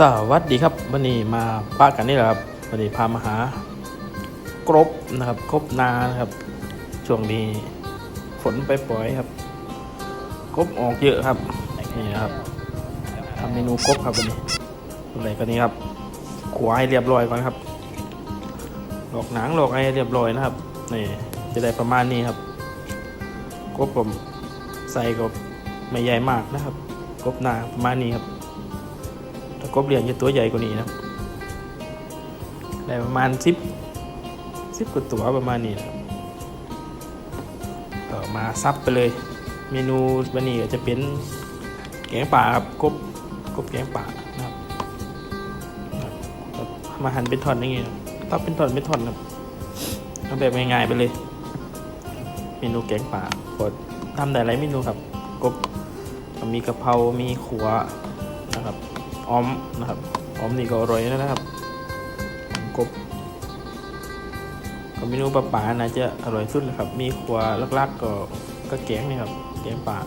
สวัสดีครับวันนี้มาป้ากันนี่แหละครับวันนี้พามาหากรบนะครับกบนานะครับ ช่วงนี้ฝนไปปล่อยครับกรบออกเยอะครับนี่นะครับทำเมนูกรบครับวันนี้อะไรกันนี้ครับขวายเรียบร้อยก่อนครับหลอกหนังหลอกอะไรเรียบร้อยนะครับนี่จะได้ประมาณนี้ครับกบผมใส่ก็ไม่ใหญ่มากนะครับกบนาประมาณนี้ครับ ถ้ากบเหลี่ยงจะตัวใหญ่กว่านี้นะได้ประมาณสิบสิบกว่าตัวประมาณนี้นะครับก็มาซับไปเลย เมนูวันนี้จะเป็นแกงป่าครับกบกบแกงป่านะครับมาหั่นเป็นท่อนอย่างเงี้ยตับเป็นท่อนเป็นท่อนครับเอาแบบง่ายๆไปเลย เมนูแกงป่าก็ทำได้หลายเมนูครับกบมีกะเพรา มีขัว ออมนะครับออมนี่ก็อร่อยนะครับกบก็เมนูปลาป่านะจะอร่อยสุดเลยครับ มีขัวลักๆก็ก็แกงนี่ครับแกงป่า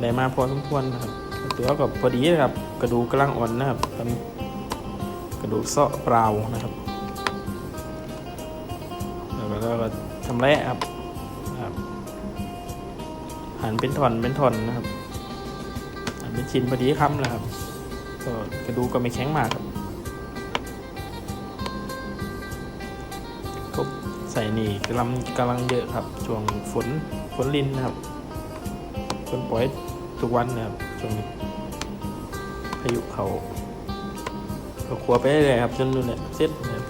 ได้มาพอสมควรนะครับตัวก็พอดีนะครับ กระดูกกำลังอ่อนนะครับเป็นกระดูกเสาะเปล่านะครับแล้วก็ทำแร่ครับนะครับหั่นเป็นท่อนเป็นท่อนนะครับ เป็นชิ้นพอดีคำแล้วครับก็กระดูกก็ไม่แข็งมากครับก็ใส่นี่กำลังกำลังเยอะครับ ช่วงฝนฝนลินนะครับฝนปล่อยทุกวันนะครับช่วงนี้พายุเขาก็ขัวไปเรื่อยครับจนนู่นเนี่ยเสร็จนะครับ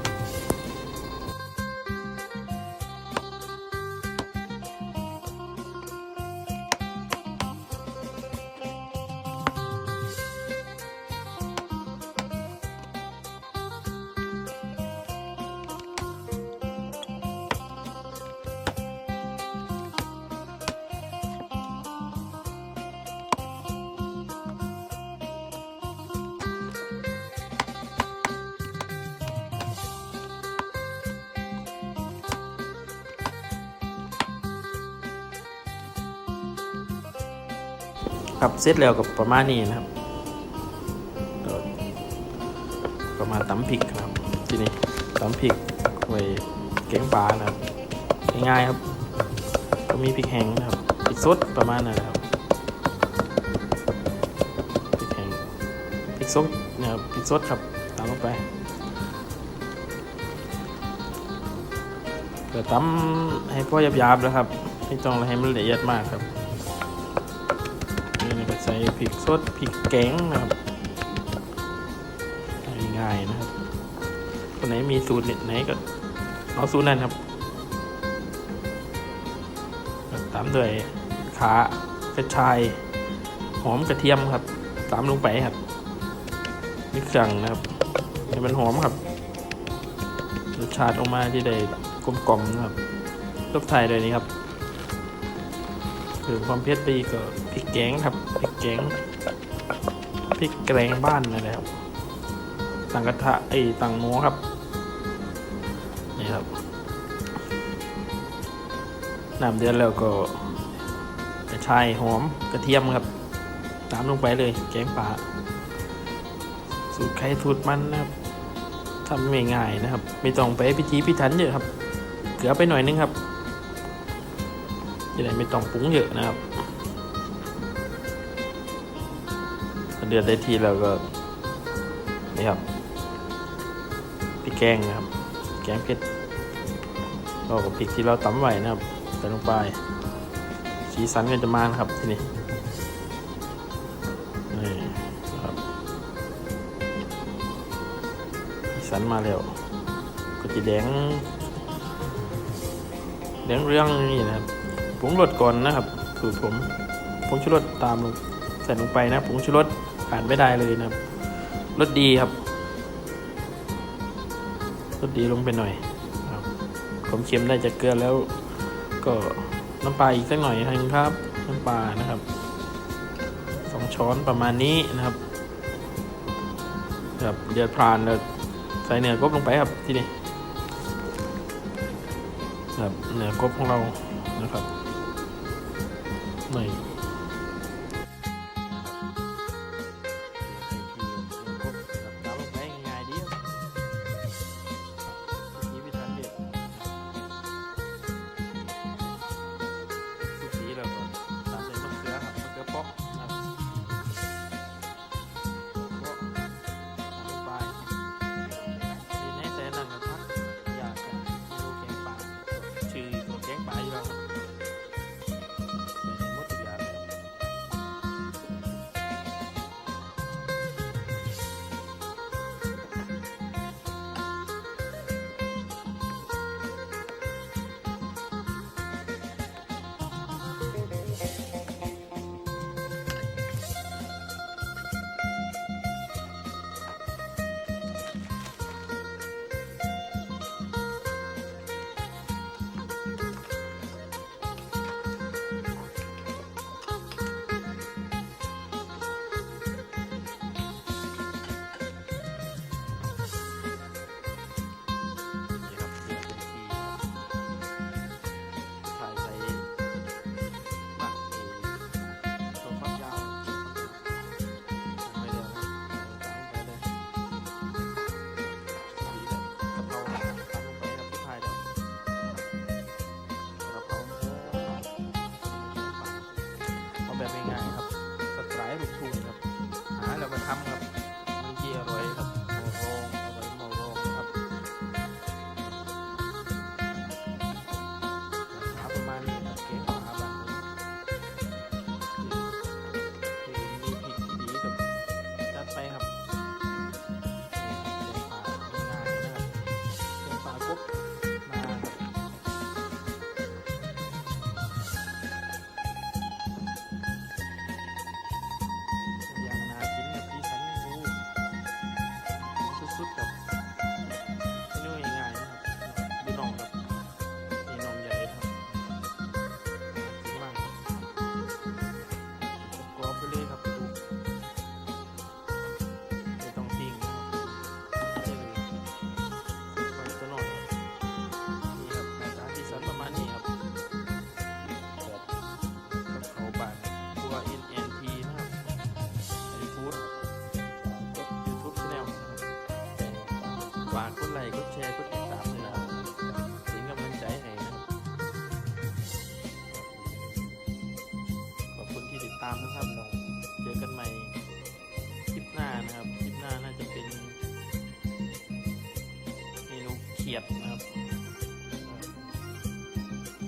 ครับเสร็จแล้วกับประมาณนี้นะครับก็ก็มาตำพริกครับทีนี้ตำพริกไว้แกงปลานะครับง่ายๆครับ ก็มีพริกแห้งนะครับพริกสดประมาณนั้นครับพริกแห้งพริกสดนะครับพริกสดครับตามลงไปเกิดตำให้พ่อหยาบๆแล้วครับไม่ต้องให้มันละเอียดมากครับ ใส่พริกสดพริกแกงนะครับง่ายๆนะครับคนไหนมีสูตรเน็ตไหนก็เอาสูตรนั้นครับตามด้วยขากระชายหอมกระเทียมครับ ตามลงไปครับนี่เครื่งนะครับให้มันหอมครับรสชาติออกมาที่ได้กลมกล่อมนะครับรสไทยเลยนี่ครับคือความเผ็ดไปอีกก็ พริกแกงครับพริกแกงพริกแกงบ้านนั่นะครับตังกระทะไอ้ตังหมูครับนี่ครับน้ำเดือดแล้วก็กระชายหอมกระเทียมครับตามลงไปเลยแกงป่าสูตรไข่สูตรมันนะครับทำง่ายๆนะครับ ไม่ต้องไปพิธีพิถันเยอะครับ เกลือไปหน่อยนึงครับจะได้ไม่ต้องปรุงเยอะนะครับ เดือดได้ทีแล้วก็ นี่ครับพริกแกงนะครับ แกงเผ็ดก็กับพริกที่เราตำไว้นะครับใส่ลงไปสีสันก็จะมานะครับทีนี้นี่ครับสีสันมาแล้วก็จะแดงแดงเรื่องนี่นะครับผงรสก่อนนะครับสูตรผมผงชูรสตามลงใส่ลงไปนะผงชูรส ขาดไม่ได้เลยนะครับรสดีครับรสดีลงไปหน่อยผมเค็มได้จากเกลือแล้วก็น้ำปลาอีกสักหน่อยนึงครับน้ำปลานะครับสองช้อนประมาณนี้นะครับครับเดือดพรานแล้วใส่เนื้อกบลงไปครับที่นี่ครับเนื้อกบของเรานะครับนี่ แบบง่ายๆครับก็กลายรูปทูนครับามนะครับ เจอกันใหม่คลิปหน้านะครับ คลิปหน้าน่าจะเป็นเมนูเขียดนะครับ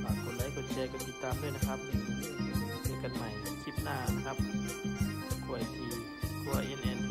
ฝากกดไลค์กดแชร์กดติดตามด้วยนะครับ เจอกันใหม่คลิปหน้านะครับคล้วยทีคล้วยเอ็นเอ็น